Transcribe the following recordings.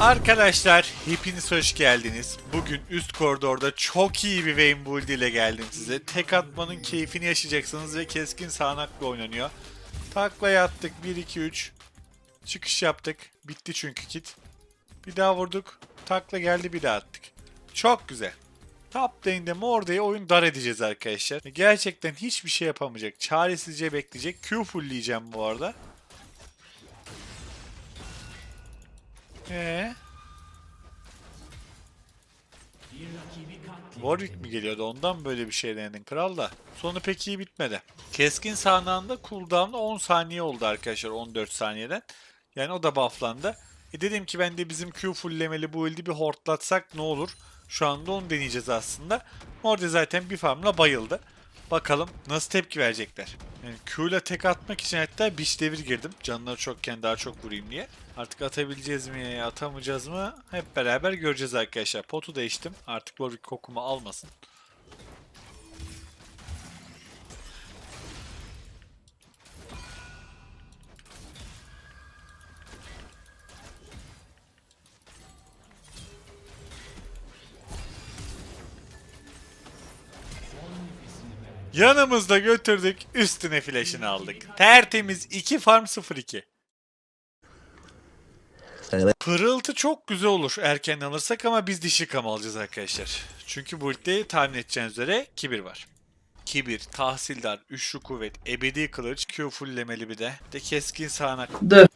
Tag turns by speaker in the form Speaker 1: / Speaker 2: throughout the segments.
Speaker 1: Arkadaşlar hepiniz hoş geldiniz. Bugün üst koridorda çok iyi bir build ile geldim size. Tek atmanın keyfini yaşayacaksınız ve keskin sağanakla oynanıyor. Taklaya attık 1-2-3. Çıkış yaptık. Bitti çünkü kit. Bir daha vurduk. Takla geldi bir daha attık. Çok güzel. Top lane'de Morda'yı oyun dar edeceğiz arkadaşlar. Gerçekten hiçbir şey yapamayacak. Çaresizce bekleyecek. Q fullleyeceğim bu arada. Ee? Warwick mi geliyordu? Ondan böyle bir şey denedin kral da. Sonu pek iyi bitmedi. Keskin sağanağında cooldown'da 10 saniye oldu arkadaşlar 14 saniyeden. Yani o da bufflandı. E dedim ki ben de bizim Q fulllemeli bu build'i bir hortlatsak ne olur? Şu anda onu deneyeceğiz aslında. Orada zaten bir farmla bayıldı. Bakalım nasıl tepki verecekler. Yani Q ile tek atmak için hatta biç devir girdim. Canları çokken daha çok vurayım diye. Artık atabileceğiz mi, atamayacağız mı hep beraber göreceğiz arkadaşlar. Potu değiştim. Artık Warwick kokumu almasın. Yanımızda götürdük, üstüne flash'ını aldık. Tertemiz 2 farm 0-2. Pırıltı çok güzel olur erken alırsak ama biz dişi kam alacağız arkadaşlar. Çünkü bu ilkte tahmin edeceğiniz üzere kibir var. Kibir, tahsildar, üçlü kuvvet, ebedi kılıç, Q fulllemeli bir de. De keskin sağanak.
Speaker 2: Dur.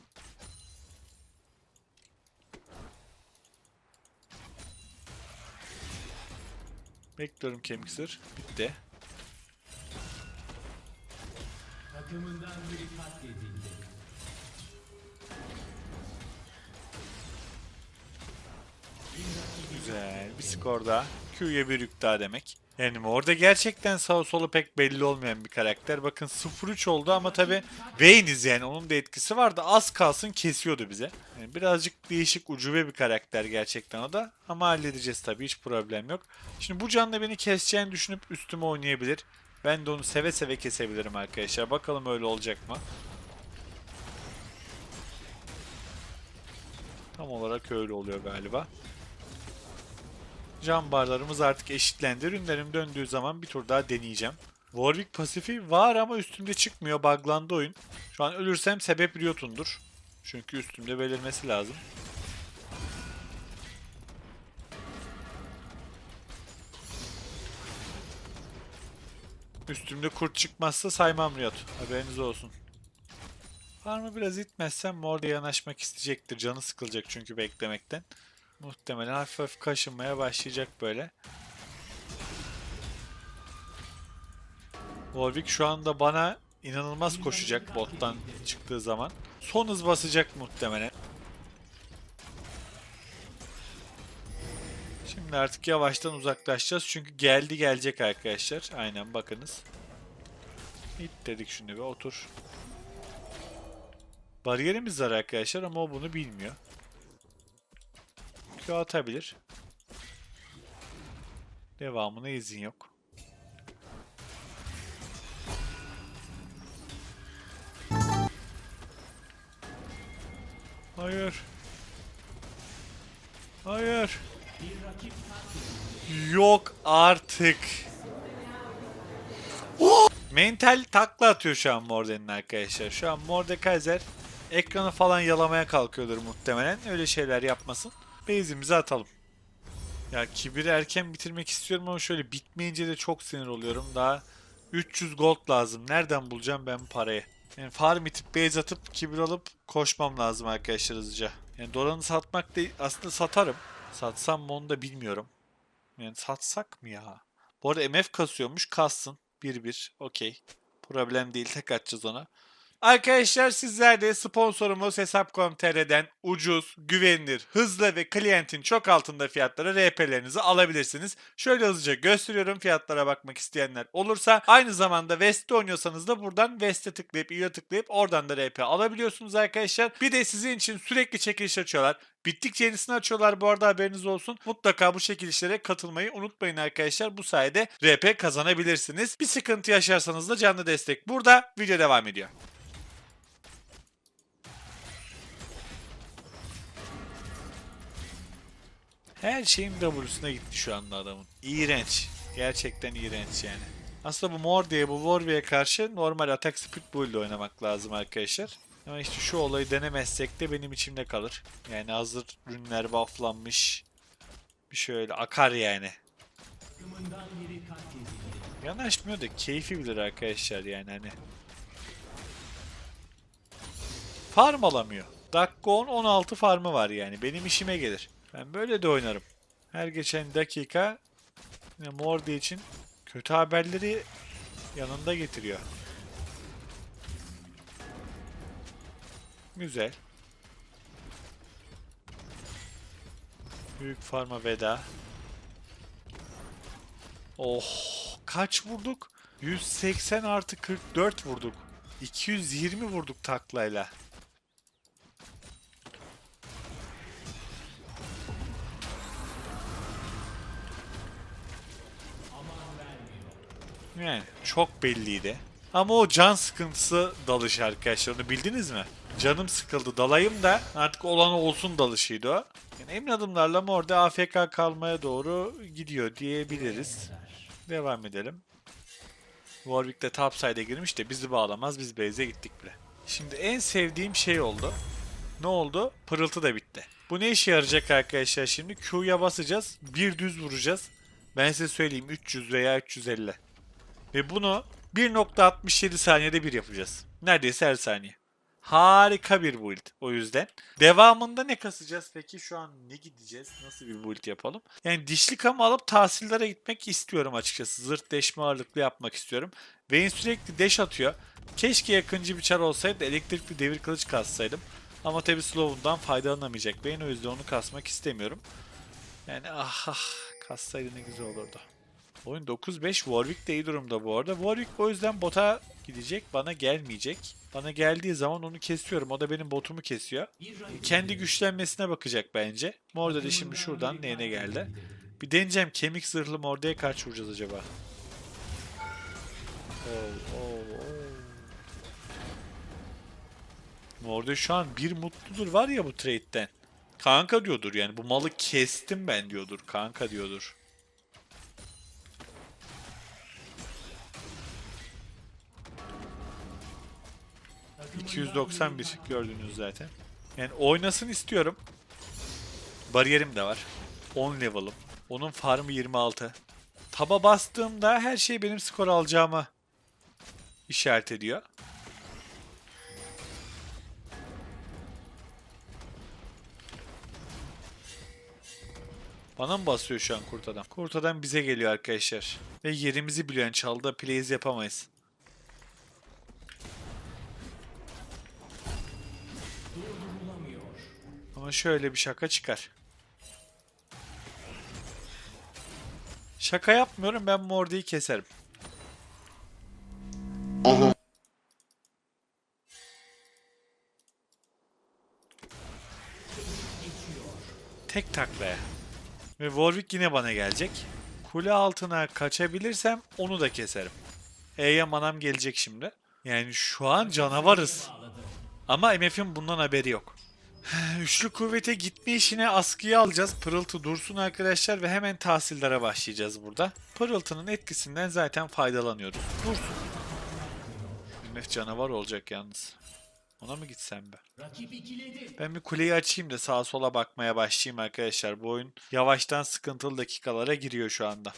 Speaker 1: Bekliyorum kemik sır. Bitti. Güzel. Bir skor daha. Q'ya bir yük daha demek. Yani orada gerçekten sağ solu pek belli olmayan bir karakter. Bakın 0-3 oldu ama tabi Vayne'iz yani onun da etkisi vardı. Az kalsın kesiyordu bize. Yani birazcık değişik ucube bir karakter gerçekten o da. Ama halledeceğiz tabi hiç problem yok. Şimdi bu canla beni keseceğini düşünüp üstüme oynayabilir. Ben de onu seve seve kesebilirim arkadaşlar. Bakalım öyle olacak mı? Tam olarak öyle oluyor galiba. Can barlarımız artık eşitlendi. Ürünlerim döndüğü zaman bir tur daha deneyeceğim. Warwick pasifi var ama üstümde çıkmıyor. Buglandı oyun. Şu an ölürsem sebep Riot'undur. Çünkü üstümde belirmesi lazım. Üstümde kurt çıkmazsa saymam Riot. Haberiniz olsun. Farmı biraz itmezsem Mord'a yanaşmak isteyecektir. Canı sıkılacak çünkü beklemekten. Muhtemelen hafif hafif kaşınmaya başlayacak böyle. Warwick şu anda bana inanılmaz koşacak bottan çıktığı zaman. Son hız basacak muhtemelen. Şimdi artık yavaştan uzaklaşacağız çünkü geldi gelecek arkadaşlar. Aynen bakınız. İt dedik şunu bir otur. Bariyerimiz var arkadaşlar ama o bunu bilmiyor. Q atabilir. Devamına izin yok. Hayır. Hayır. Yok artık. Mental takla atıyor şu an Morden'in arkadaşlar. Şu an Mordekaiser ekranı falan yalamaya kalkıyordur muhtemelen. Öyle şeyler yapmasın. Base'imizi atalım. Ya kibiri erken bitirmek istiyorum ama şöyle bitmeyince de çok sinir oluyorum. Daha 300 gold lazım. Nereden bulacağım ben bu parayı? Yani farm itip base atıp kibir alıp koşmam lazım arkadaşlar hızlıca. Yani Doran'ı satmak değil. Aslında satarım. Satsam mı onu da bilmiyorum. Yani satsak mı ya? Bu arada MF kasıyormuş. Kassın. 1-1. Okey. Problem değil. Tek atacağız ona. Arkadaşlar sizler de sponsorumuz Hesap.com.tr'den ucuz, güvenilir, hızlı ve klientin çok altında fiyatlara RP'lerinizi alabilirsiniz. Şöyle hızlıca gösteriyorum fiyatlara bakmak isteyenler olursa. Aynı zamanda West'te oynuyorsanız da buradan West'e tıklayıp üye tıklayıp oradan da RP alabiliyorsunuz arkadaşlar. Bir de sizin için sürekli çekiliş açıyorlar. Bittikçe yenisini açıyorlar bu arada haberiniz olsun. Mutlaka bu çekilişlere katılmayı unutmayın arkadaşlar. Bu sayede RP kazanabilirsiniz. Bir sıkıntı yaşarsanız da canlı destek burada. Video devam ediyor. Her şeyin W'suna gitti şu anda adamın. İğrenç. Gerçekten iğrenç yani. Aslında bu Mordi'ye, bu Warwick'e karşı normal atak speed build oynamak lazım arkadaşlar. Ama işte şu olayı denemezsek de benim içimde kalır. Yani hazır ürünler bufflanmış. Bir şöyle akar yani. Yanaşmıyor da keyfi bilir arkadaşlar yani hani. Farm alamıyor. Dakika 10 16 farmı var yani. Benim işime gelir. Ben böyle de oynarım. Her geçen dakika yine Mordi için kötü haberleri yanında getiriyor. Güzel. Büyük farma veda. Oh kaç vurduk? 180 artı 44 vurduk. 220 vurduk taklayla. Yani çok belliydi. Ama o can sıkıntısı dalış arkadaşlar onu bildiniz mi? Canım sıkıldı dalayım da artık olan olsun dalışıydı o. Yani emin adımlarla mı orada AFK kalmaya doğru gidiyor diyebiliriz. Devam edelim. Warwick de topside'e girmiş de bizi bağlamaz biz base'e gittik bile. Şimdi en sevdiğim şey oldu. Ne oldu? Pırıltı da bitti. Bu ne işe yarayacak arkadaşlar şimdi? Q'ya basacağız. Bir düz vuracağız. Ben size söyleyeyim 300 veya 350. Ve bunu 1.67 saniyede bir yapacağız. Neredeyse her saniye. Harika bir build o yüzden. Devamında ne kasacağız peki? Şu an ne gideceğiz? Nasıl bir build yapalım? Yani dişli kamu alıp tahsillere gitmek istiyorum açıkçası. Zırt deşme ağırlıklı yapmak istiyorum. Vayne sürekli deş atıyor. Keşke yakıncı bir çar olsaydı elektrikli devir kılıç kassaydım. Ama tabi slow'undan faydalanamayacak Vayne o yüzden onu kasmak istemiyorum. Yani ah ah kassaydı ne güzel olurdu. Oyun 9-5 Warwick de iyi durumda bu arada. Warwick o yüzden bota gidecek. Bana gelmeyecek. Bana geldiği zaman onu kesiyorum. O da benim botumu kesiyor. Kendi güçlenmesine bakacak bence. Da şimdi şuradan neyine geldi. Bir deneyeceğim kemik zırhlı Morda'ya kaç vuracağız acaba? Oo, oo, oo. Morda şu an bir mutludur var ya bu trade'den. Kanka diyordur yani bu malı kestim ben diyordur. Kanka diyordur. ...291 gördünüz zaten. Yani oynasın istiyorum. Bariyerim de var. 10 level'ım. Onun farmı 26. Taba bastığımda her şey benim skor alacağımı işaret ediyor. Bana mı basıyor şu an kurt adam? Kurt adam bize geliyor arkadaşlar. Ve yerimizi biliyor. Yani çalda plays yapamayız. Ama şöyle bir şaka çıkar. Şaka yapmıyorum ben Mordi'yi keserim. Tek taklaya. Ve Warwick yine bana gelecek. Kule altına kaçabilirsem onu da keserim. E'ye manam gelecek şimdi. Yani şu an canavarız. Ama MF'in bundan haberi yok. Üçlü kuvvete gitme işine askıya alacağız. Pırıltı dursun arkadaşlar ve hemen tahsillere başlayacağız burada. Pırıltının etkisinden zaten faydalanıyoruz. Dursun. MF canavar olacak yalnız. Ona mı gitsem be? Ben bir kuleyi açayım da sağa sola bakmaya başlayayım arkadaşlar. Bu oyun yavaştan sıkıntılı dakikalara giriyor şu anda.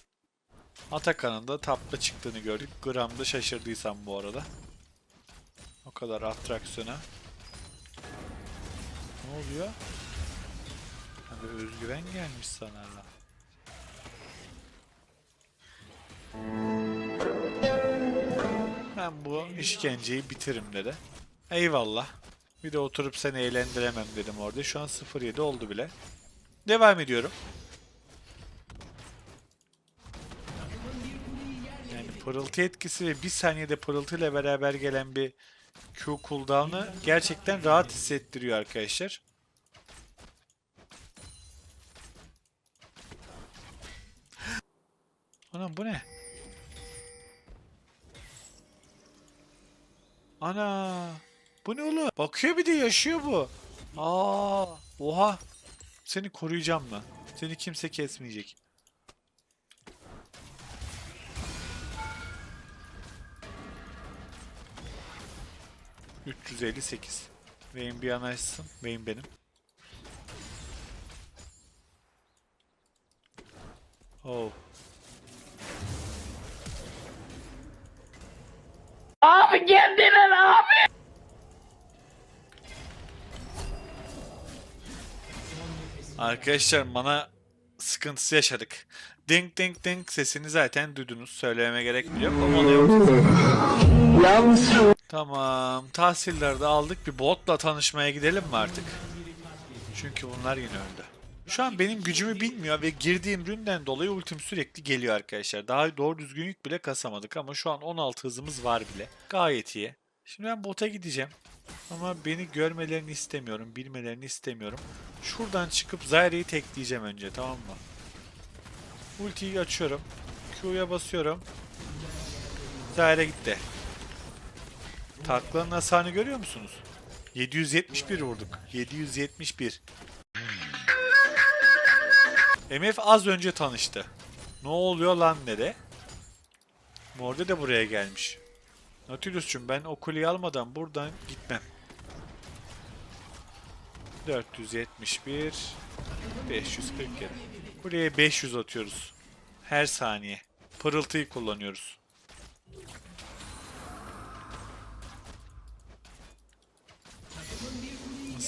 Speaker 1: Atakan'ın da tapta çıktığını gördük. Gram'da şaşırdıysam bu arada. O kadar atraksiyona. Ne oluyor? Hadi özgüven gelmiş sana lan. Ben bu işkenceyi bitiririm dedi. Eyvallah. Bir de oturup seni eğlendiremem dedim orada. Şu an 0-7 oldu bile. Devam ediyorum. Yani pırıltı etkisi ve bir saniyede pırıltı ile beraber gelen bir Q cooldown'ı gerçekten rahat hissettiriyor arkadaşlar. Anam bu ne? Ana! Bu ne oğlum? Bakıyor bir de yaşıyor bu. Aa! Oha! Seni koruyacağım ben. Seni kimse kesmeyecek. ...358. Vayne bir an açsın. Vayne benim. Oh.
Speaker 2: Abi kendine ne abi?
Speaker 1: Arkadaşlar mana sıkıntısı yaşadık. Ding ding ding sesini zaten duydunuz. Söylememe gerek bile yok. Ama yok. Tamam. Tahsilleri de aldık. Bir botla tanışmaya gidelim mi artık? Çünkü bunlar yine öldü. Şu an benim gücümü bilmiyor ve girdiğim ründen dolayı ultim sürekli geliyor arkadaşlar. Daha doğru düzgün yük bile kasamadık ama şu an 16 hızımız var bile. Gayet iyi. Şimdi ben bota gideceğim. Ama beni görmelerini istemiyorum, bilmelerini istemiyorum. Şuradan çıkıp Zaire'yi tekleyeceğim önce tamam mı? Ultiyi açıyorum. Q'ya basıyorum. Zaire gitti. Taklanın hasarını görüyor musunuz? 771 vurduk. 771. MF az önce tanıştı. Ne oluyor lan dedi. Morde de buraya gelmiş. Nautilus'cum ben o kuleyi almadan buradan gitmem. 471 547 Buraya 500 atıyoruz. Her saniye. Pırıltıyı kullanıyoruz.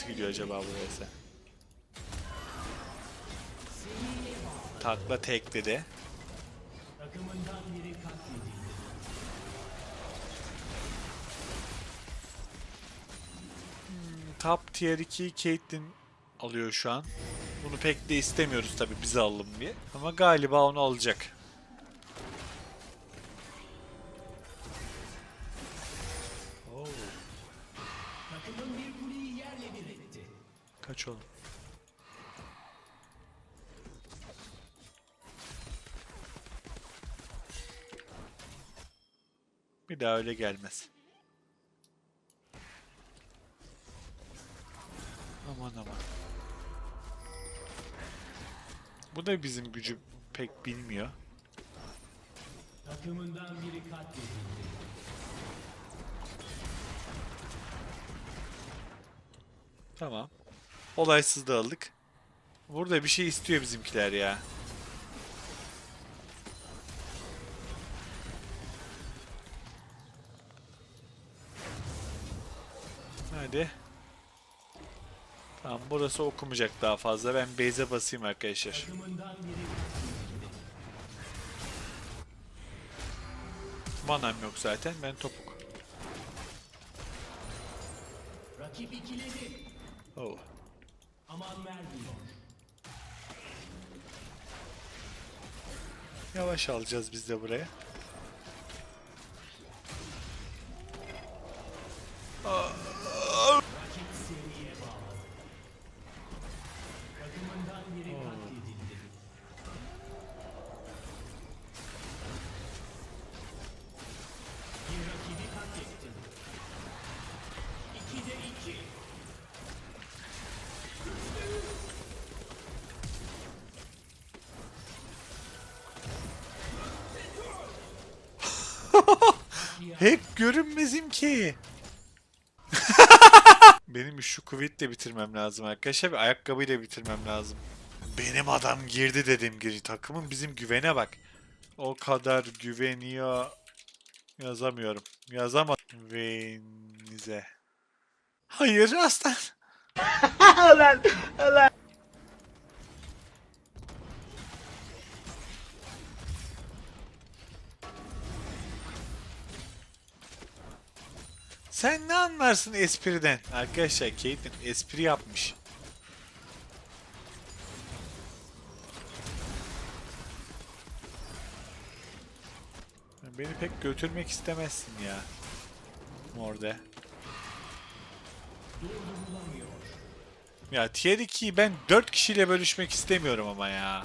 Speaker 1: Nasıl gidiyor acaba buraya sen? Takla tekledi. Top tier 2 Caitlyn alıyor şu an. Bunu pek de istemiyoruz tabi bize alalım diye. Ama galiba onu alacak. Kaç oğlum? Bir daha öyle gelmez. Aman aman. Bu da bizim gücü pek bilmiyor. Tamam. Olaysız da aldık. Burada bir şey istiyor bizimkiler ya. Hadi. Tamam burası okumayacak daha fazla. Ben base'e basayım arkadaşlar. Manam yok zaten. Ben topuk. Oh.
Speaker 3: Aman vermiyor.
Speaker 1: Yavaş alacağız biz de buraya. Hep görünmezim ki. Benim şu kuvvet de bitirmem lazım arkadaşlar ve ayakkabıyı da bitirmem lazım. Benim adam girdi dedim giri. Takımın bizim güvene bak. O kadar güveniyor. Yazamıyorum. Yazamadım. Venize. Hayır aslan. Sen ne anlarsın espriden? Arkadaşlar Caitlyn espri yapmış. Beni pek götürmek istemezsin ya. Morde. Ya tier 2'yi ben 4 kişiyle bölüşmek istemiyorum ama ya.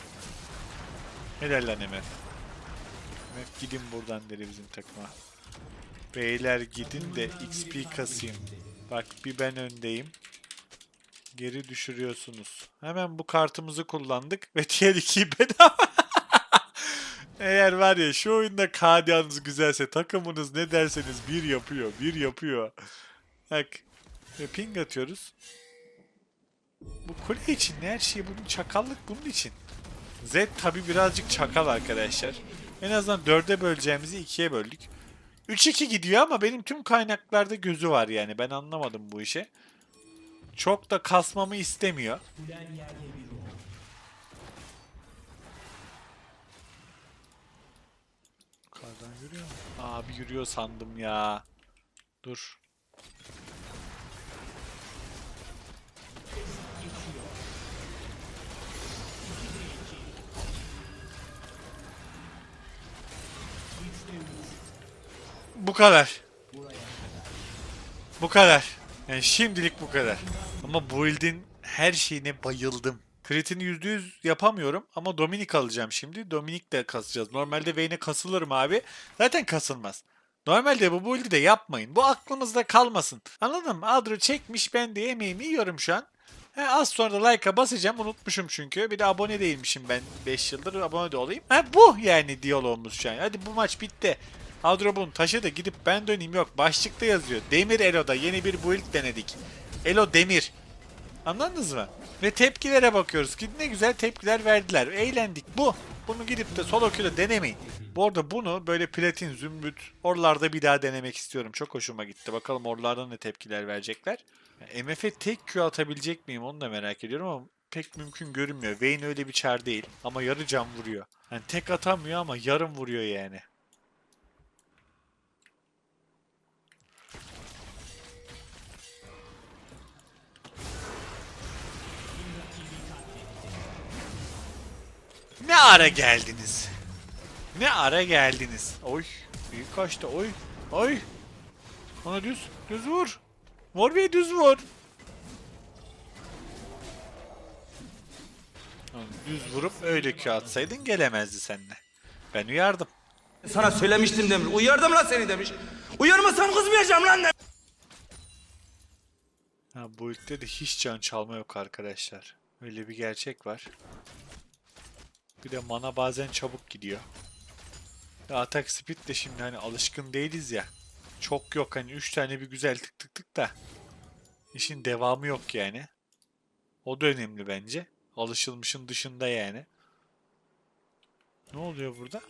Speaker 1: Helal lan MF. MF gidin buradan dedi bizim takıma. Beyler gidin de XP kasayım. Bak bir ben öndeyim. Geri düşürüyorsunuz. Hemen bu kartımızı kullandık ve diğer ikiyi bedava. Eğer var ya şu oyunda KDA'nız güzelse takımınız ne derseniz bir yapıyor. Bir yapıyor. Bak. Ve ping atıyoruz. Bu kule için her şey bunun çakallık bunun için. Z tabi birazcık çakal arkadaşlar. En azından dörde böleceğimizi ikiye böldük. 3-2 gidiyor ama benim tüm kaynaklarda gözü var yani. Ben anlamadım bu işe. Çok da kasmamı istemiyor. Yukarıdan yürüyor mu? Abi yürüyor sandım ya. Dur. Bu kadar. Bu kadar. Yani şimdilik bu kadar. Ama bu build'in her şeyine bayıldım. Crit'ini %100 yapamıyorum ama Dominik alacağım şimdi. Dominik de kasacağız. Normalde Vayne'e kasılır mı abi? Zaten kasılmaz. Normalde bu build'i de yapmayın. Bu aklımızda kalmasın. Anladın mı? Adro çekmiş ben de yemeğimi yiyorum şu an. He, az sonra da like'a basacağım. Unutmuşum çünkü. Bir de abone değilmişim ben 5 yıldır. Abone de olayım. Ha, bu yani diyalogumuz şu an. Hadi bu maç bitti. Adrob'un taşı da gidip ben döneyim yok. Başlıkta yazıyor. Demir Elo'da yeni bir build denedik. Elo Demir. Anladınız mı? Ve tepkilere bakıyoruz ki ne güzel tepkiler verdiler. Eğlendik. Bu. Bunu gidip de solo queue'da denemeyin. Bu arada bunu böyle platin, zümrüt, oralarda bir daha denemek istiyorum. Çok hoşuma gitti. Bakalım oralardan ne tepkiler verecekler. MF'e tek Q atabilecek miyim onu da merak ediyorum ama pek mümkün görünmüyor. Vayne öyle bir çar değil ama yarı can vuruyor. Yani tek atamıyor ama yarım vuruyor yani. Ne ara geldiniz? Ne ara geldiniz? Oy. Büyük kaçtı. Oy. Oy. Ona düz. Düz vur. Morbi'ye düz vur. Düz vurup öyle Q atsaydın gelemezdi seninle. Ben uyardım.
Speaker 4: Sana söylemiştim demiş. Uyardım lan seni demiş. Uyarmasam kızmayacağım lan demiş.
Speaker 1: Ha, bu ülkede de hiç can çalma yok arkadaşlar. Öyle bir gerçek var. Bir de mana bazen çabuk gidiyor. Atak speed de şimdi hani alışkın değiliz ya. Çok yok hani 3 tane bir güzel tık tık tık da. İşin devamı yok yani. O da önemli bence. Alışılmışın dışında yani. Ne oluyor burada?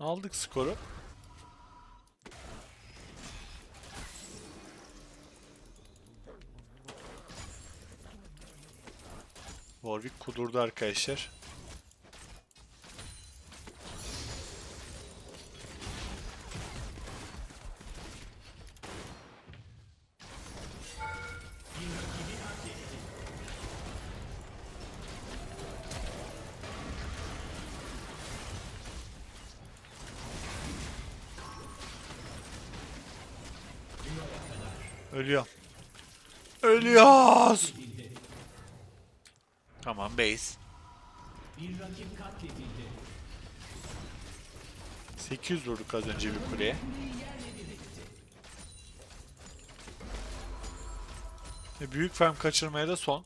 Speaker 1: Aldık skoru. Warwick kudurdu arkadaşlar. Ölüyor. Ölüyoruz. Tamam base.
Speaker 3: Bir rakip katledildi.
Speaker 1: 800 vurduk az önce bir kuleye. E, büyük farm kaçırmaya da son.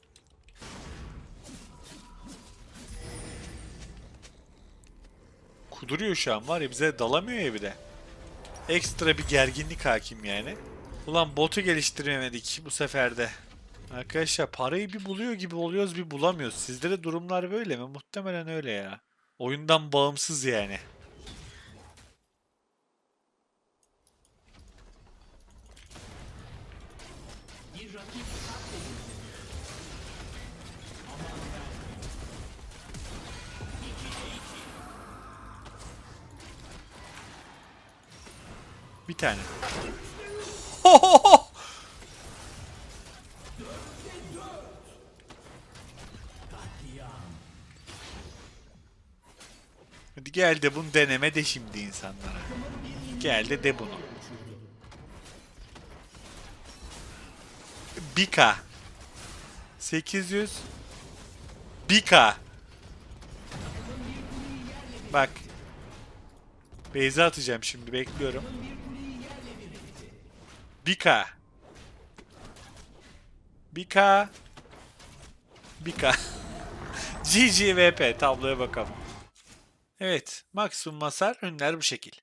Speaker 1: Kuduruyor şu an var ya bize dalamıyor ya bir de. Ekstra bir gerginlik hakim yani. Ulan botu geliştiremedik bu seferde. Arkadaşlar parayı bir buluyor gibi oluyoruz bir bulamıyoruz. Sizde de durumlar böyle mi? Muhtemelen öyle ya. Oyundan bağımsız yani. Bir tane. Hadi gel de bunu deneme de şimdi insanlara. Gel de de bunu. Bika. 800 Bika. Bak. Beyza atacağım şimdi bekliyorum. 1K. 1K. 1K. GG VP tabloya bakalım. Evet maksimum hasar ünler bu şekil.